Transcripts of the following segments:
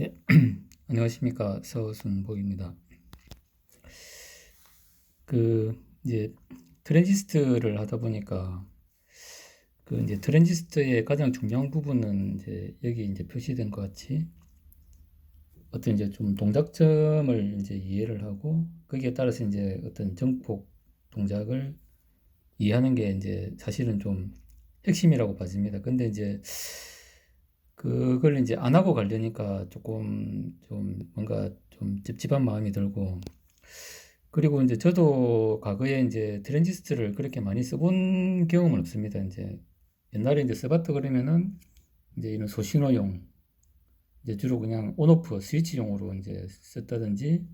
예, 안녕하십니까 서순복입니다. 그 이제 트랜지스트를 하다 보니까 그 이제 트랜지스트의 가장 중요한 부분은 이제 여기 이제 표시된 것 같이 어떤 이제 좀 동작점을 이제 이해를 하고 거기에 따라서 이제 어떤 정폭 동작을 이해하는 게 이제 사실은 좀 핵심이라고 봐집니다. 근데 이제 그걸 이제 안 하고 가려니까 조금 좀 뭔가 좀 찝찝한 마음이 들고 그리고 이제 저도 과거에 이제 트랜지스터를 그렇게 많이 써본 경험은 없습니다. 이제 옛날에 이제 써봤다 그러면은 이제 이런 소신호용 이제 주로 그냥 온오프 스위치용으로 이제 썼다든지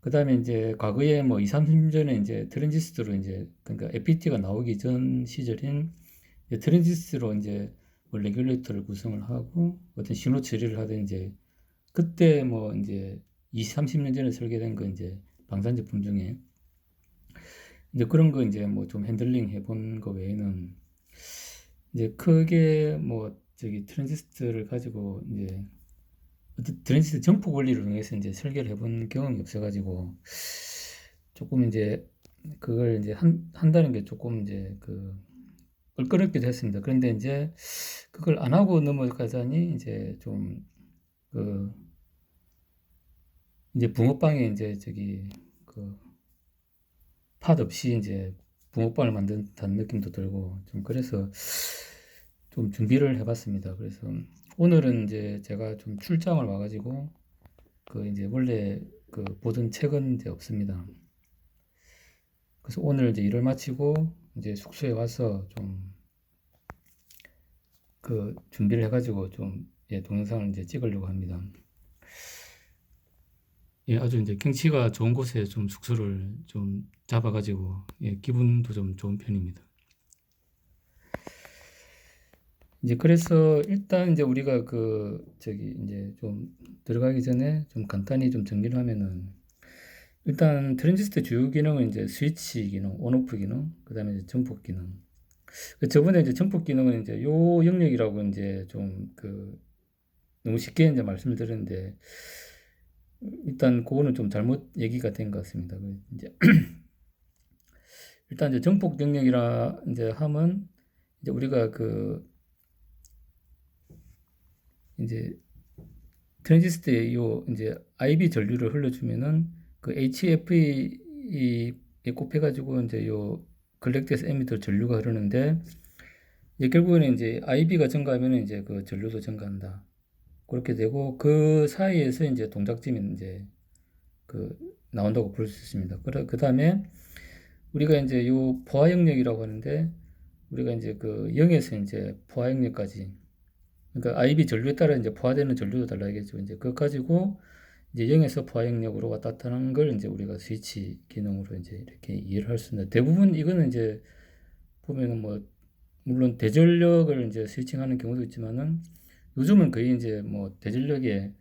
그 다음에 이제 과거에 뭐 2, 30년 전에 이제 트랜지스터로 이제 그러니까 FET가 나오기 전 시절인 이제 트랜지스터로 이제 뭐 레귤레이터를 구성을 하고 어떤 신호 처리를 하든지 그때 뭐 이제 20, 30년 전에 설계된 거 이제 방산 제품 중에 이제 그런 거 이제 뭐 좀 핸들링 해본 거 외에는 이제 크게 뭐 저기 트랜지스터를 가지고 이제 트랜지스터 점포 원리를 이용해서 이제 설계를 해본 경험이 없어가지고 조금 이제 그걸 이제 한, 한다는 게 조금 이제 그 껄끄럽기도 했습니다. 그런데 이제 그걸 안 하고 넘어가자니 이제 좀그 이제 붕어빵에 이제 저기 그 팥 없이 이제 붕어빵을 만든다는 느낌도 들고 좀 그래서 좀 준비를 해봤습니다. 그래서 오늘은 이제 제가 좀 출장을 와가지고 그 이제 원래 그 보던 책은 이제 없습니다. 그래서 오늘 이제 일을 마치고 이제 숙소에 와서 좀 그 준비를 해가지고 좀 예, 동영상을 이제 찍으려고 합니다. 예, 아주 이제 경치가 좋은 곳에 좀 숙소를 좀 잡아가지고 예, 기분도 좀 좋은 편입니다. 이제 그래서 일단 이제 우리가 그 저기 이제 좀 들어가기 전에 좀 간단히 좀 정리를 하면은 일단 트랜지스터 주요 기능은 이제 스위치 기능, 온오프 기능, 그다음에 이제 전폭 기능. 그 저번에 이제 전폭 기능은 이제 요 영역이라고 이제 좀 그 너무 쉽게 이제 말씀을 드렸는데 일단 그거는 좀 잘못 얘기가 된 것 같습니다. 그 이제 일단 이제 정폭 영역이라 이제 하면 이제 우리가 그 이제 트랜지스터에 요 이제 IB 전류를 흘려주면은 그 HFE에 곱해가지고 이제 요 걸렉트에서 에미터 전류가 흐르는데 이제 결국에는 이제 IB가 증가하면 이제 그 전류도 증가한다. 그렇게 되고 그 사이에서 이제 동작점이 이제 그 나온다고 볼 수 있습니다. 그 다음에 우리가 이제 요 포화 영역이라고 하는데 우리가 이제 그 0에서 이제 포화 영역까지 그러니까 IB 전류에 따라 이제 포화되는 전류도 달라야겠죠. 이제 그거 가지고 이제 0에서 포화 영역으로 왔다 갔다 하는 걸 이제 우리가 스위치 기능으로 이제 이렇게 이해를 할 수 있는데 대부분 이거는 이제 보면은 뭐 물론 대전력을 이제 스위칭하는 경우도 있지만은 요즘은 거의 이제 뭐 대전력에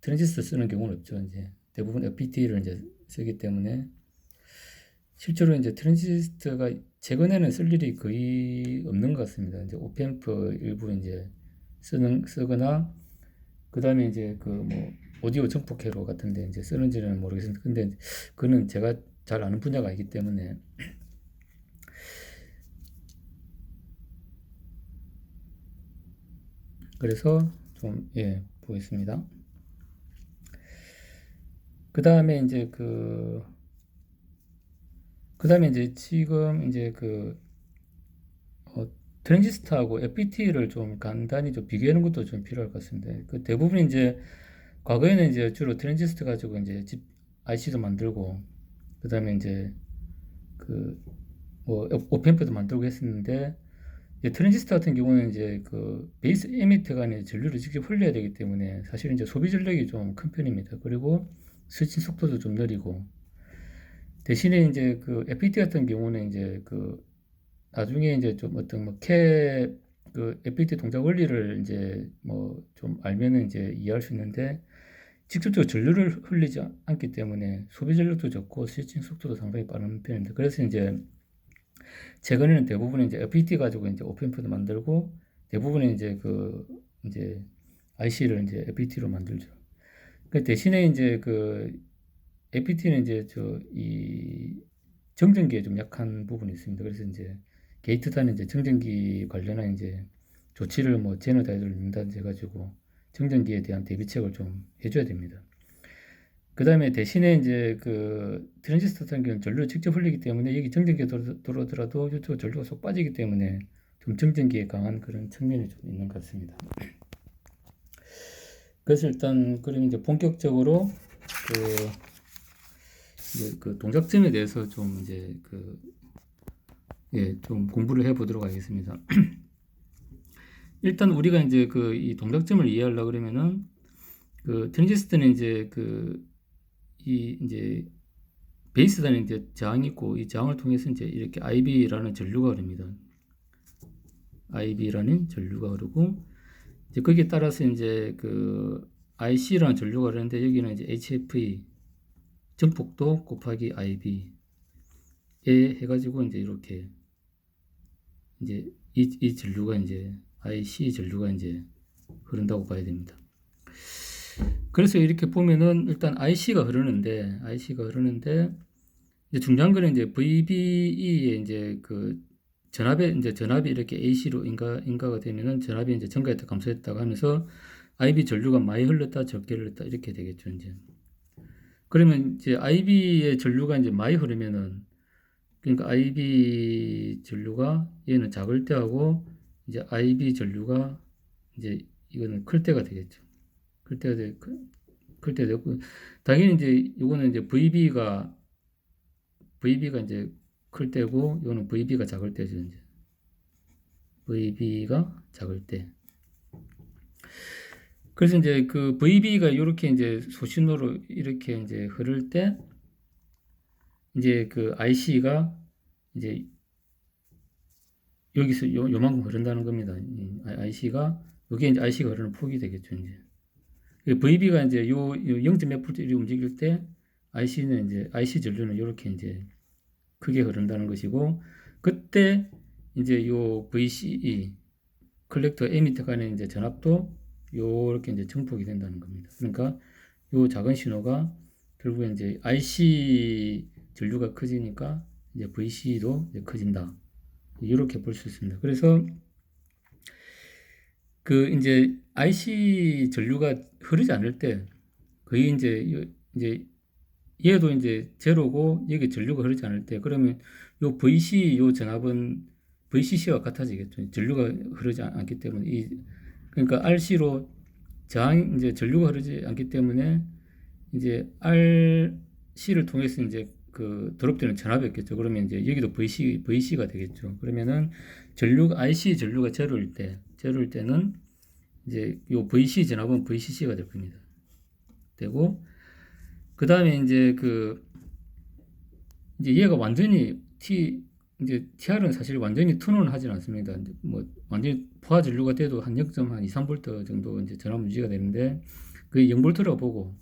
트랜지스터 쓰는 경우는 없죠. 이제 대부분 FPT를 이제 쓰기 때문에 실제로 이제 트랜지스터가 최근에는 쓸 일이 거의 없는 것 같습니다. 이제 오펜프 일부 이제 쓰는 쓰거나 그 다음에 이제 그뭐 오디오 정폭회로 같은데 이제 쓰는지는 모르겠습니다. 근데 그는 제가 잘 아는 분야가 아니기 때문에 그래서 좀, 예, 보겠습니다. 그 다음에 이제 그, 그 다음에 이제 지금 이제 그, 어, 트랜지스터하고 FET를 좀 간단히 좀 비교하는 것도 좀 필요할 것 같습니다. 그 대부분 이제 과거에는 이제 주로 트랜지스터 가지고 이제 집 IC도 만들고, 그 다음에 이제 그, 뭐, 오펜프도 만들고 했었는데, 트랜지스터 같은 경우는 이제 그 베이스 에미터 간에 전류를 직접 흘려야 되기 때문에 사실 이제 소비 전력이 좀 큰 편입니다. 그리고 스위칭 속도도 좀 느리고 대신에 이제 그 FET 같은 경우는 이제 그 나중에 이제 좀 어떤 뭐캐그 FET 동작 원리를 이제 뭐 좀 알면은 이제 이해할 수 있는데 직접적으로 전류를 흘리지 않기 때문에 소비 전력도 적고 스위칭 속도도 상당히 빠른 편입니다. 그래서 이제 최근에는 대부분 이제 FPT 가지고 이제 오펜프도 만들고 대부분은 이제 그 이제 IC를 이제 FPT로 만들죠. 그 대신에 이제 그 APT는 이제 저 이 정전기에 좀 약한 부분이 있습니다. 그래서 이제 게이트 단에 이제 정전기 관련한 이제 조치를 뭐 제너다이드를 넣는다든지 해가지고 정전기에 대한 대비책을 좀 해줘야 됩니다. 그 다음에 대신에 이제 그 트랜지스터 같은 경우는 전류를 직접 흘리기 때문에 여기 정전기에 들어- 들어오더라도 이쪽 전류가 쏙 빠지기 때문에 좀 정전기에 강한 그런 측면이 좀 있는 것 같습니다. 그래서 일단 그럼 이제 본격적으로 그, 이제 그 동작점에 대해서 좀 이제 그 예, 좀 공부를 해 보도록 하겠습니다. 일단 우리가 이제 그 이 동작점을 이해하려 그러면은 그 트랜지스터는 이제 그 이 이제 베이스단에 이제 저항이 있고 이 저항을 통해서 이제 이렇게 IB라는 전류가 흐릅니다. IB라는 전류가 흐르고 이제 거기에 따라서 이제 그 IC라는 전류가 흐르는데 여기는 이제 HFE 전폭도 곱하기 IB에 해가지고 이제 이렇게 이제 이, 이 전류가 이제 IC 전류가 이제 흐른다고 봐야 됩니다. 그래서 이렇게 보면은 일단 IC가 흐르는데 IC가 흐르는데 이제 중요한 거는 이제 VBE에 이제 그 전압에 이제 전압이 이렇게 AC로 인가 인가가 되면은 전압이 이제 증가했다 감소했다가 하면서 IB 전류가 많이 흘렀다 적게 흘렀다 이렇게 되겠죠 이제. 그러면 이제 IB의 전류가 이제 많이 흐르면은 그러니까 IB 전류가 얘는 작을 때 하고 이제 IB 전류가 이제 이거는 클 때가 되겠죠. 클 때가 되, 클때 되고 당연히 이제 이거는 이제 VB가 VB가 이제 클 때고 이거는 VB가 작을 때죠 이제. VB가 작을 때. 그래서 이제 그 VB가 이렇게 이제 소신호로 이렇게 이제 흐를 때 이제 그 IC가 이제 여기서 요, 요만큼 흐른다는 겁니다. 이 IC가 여기 이제 IC가 흐르는 폭이 되겠죠 이제. VB가 이제 요, 요 0.몇 볼트를 움직일 때 IC는 이제 IC 전류는 이렇게 이제 크게 흐른다는 것이고 그때 이제 요 VCE 컬렉터 에미터 간의 이제 전압도 요렇게 이제 증폭이 된다는 겁니다. 그러니까 요 작은 신호가 결국에 이제 IC 전류가 커지니까 이제 VC도 이제 커진다. 이렇게 볼 수 있습니다. 그래서 그 이제 IC 전류가 흐르지 않을 때 거의 이제 요- 이제 얘도 이제 제로고 여기 전류가 흐르지 않을 때 그러면 요 VC 요 전압은 VCC와 같아지겠죠. 전류가 흐르지 않- 않기 때문에 이 그러니까 RC로 저항 이제 전류가 흐르지 않기 때문에 이제 RC를 통해서 이제 그 드롭되는 전압이 없겠죠. 그러면 이제 여기도 VC VC가 되겠죠. 그러면은 전류가 IC 전류가 제로일 때 제로일 때는 이제 요 VC 전압은 VCC가 될 겁니다. 되고 그 다음에 이제 그 이제 얘가 완전히 T 이제 TR은 사실 완전히 턴온을 하진 않습니다. 뭐 완전히 포화 전류가 돼도 한 0.2, 3V 정도 이제 전압 유지가 되는데 그게 0V라고 보고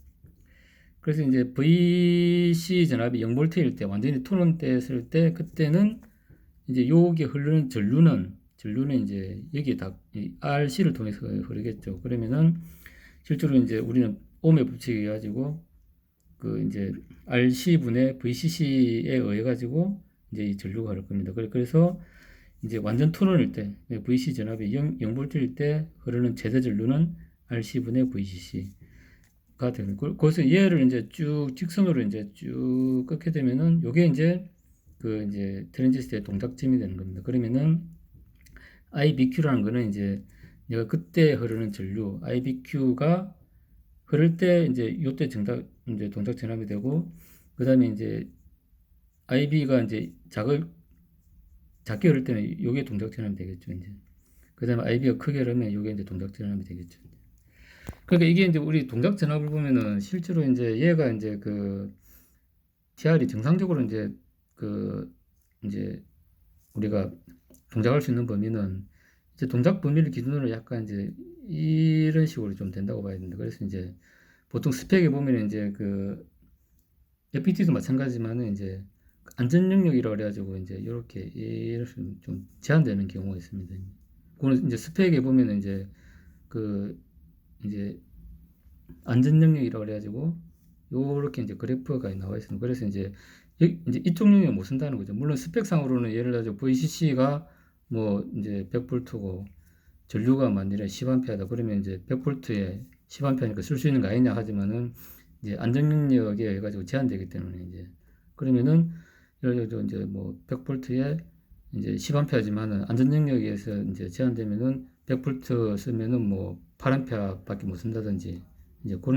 그래서 이제 VC 전압이 0V일 때 완전히 턴온 됐을 때 그때는 이제 여기에 흐르는 전류는 전류는 이제 여기에 다이 RC를 통해서 흐르겠죠. 그러면은 실제로 이제 우리는 옴의 법칙이 가지고 그 이제 RC분의 VCC에 의해 가지고 이제 이 전류가 흐를 겁니다. 그래- 그래서 이제 완전 토론일 때 VC 전압이 0, 0V일 때 흐르는 최대 전류는 RC분의 VCC 가 되는 거. 거기서 얘를 이제 쭉 직선으로 이제 쭉 꺾게 되면은 요게 이제 그 이제 트랜지스터의 동작점이 되는 겁니다. 그러면은 IBQ라는 거는 이제 내가 그때 흐르는 전류 IBQ가 흐를 때 이제 요때 정답 이제 동작 전압이 되고 그다음에 이제 IB가 이제 작을 작게 흐를 때는 요게 동작 전압이 되겠죠 이제 그다음에 IB가 크게 흐르면 요게 이제 동작 전압이 되겠죠 그러니까 이게 이제 우리 동작 전압을 보면은 실제로 이제 얘가 이제 그 TR이 정상적으로 이제 그 이제 우리가 동작할 수 있는 범위는 이제 동작 범위를 기준으로 약간 이제 이런 식으로 좀 된다고 봐야 됩니다. 그래서 이제 보통 스펙에 보면 이제 그 FPT도 마찬가지지만은 이제 안전 영역이라고 그래가지고 이제 이렇게 이렇게 좀 제한되는 경우가 있습니다. 그거는 이제 스펙에 보면 이제 그 이제 안전 영역이라고 그래가지고 요렇게 이제 그래프가 나와 있습니다. 그래서 이제 이- 이제 이쪽 영역 못 쓴다는 거죠. 물론 스펙상으로는 예를 들어서 VCC가 뭐 이제 100V고 전류가 만일에 10A다 그러면 이제 100V에 10A니까 쓸 수 있는 거 아니냐 하지만은 이제 안전 영역에 해가지고 제한되기 때문에 이제 그러면은 예를 들어 이제 뭐 100V에 이제 10A지만은 안전 영역에서 이제 제한되면은 100V 쓰면은 뭐 8A밖에 못 쓴다든지 이제 그런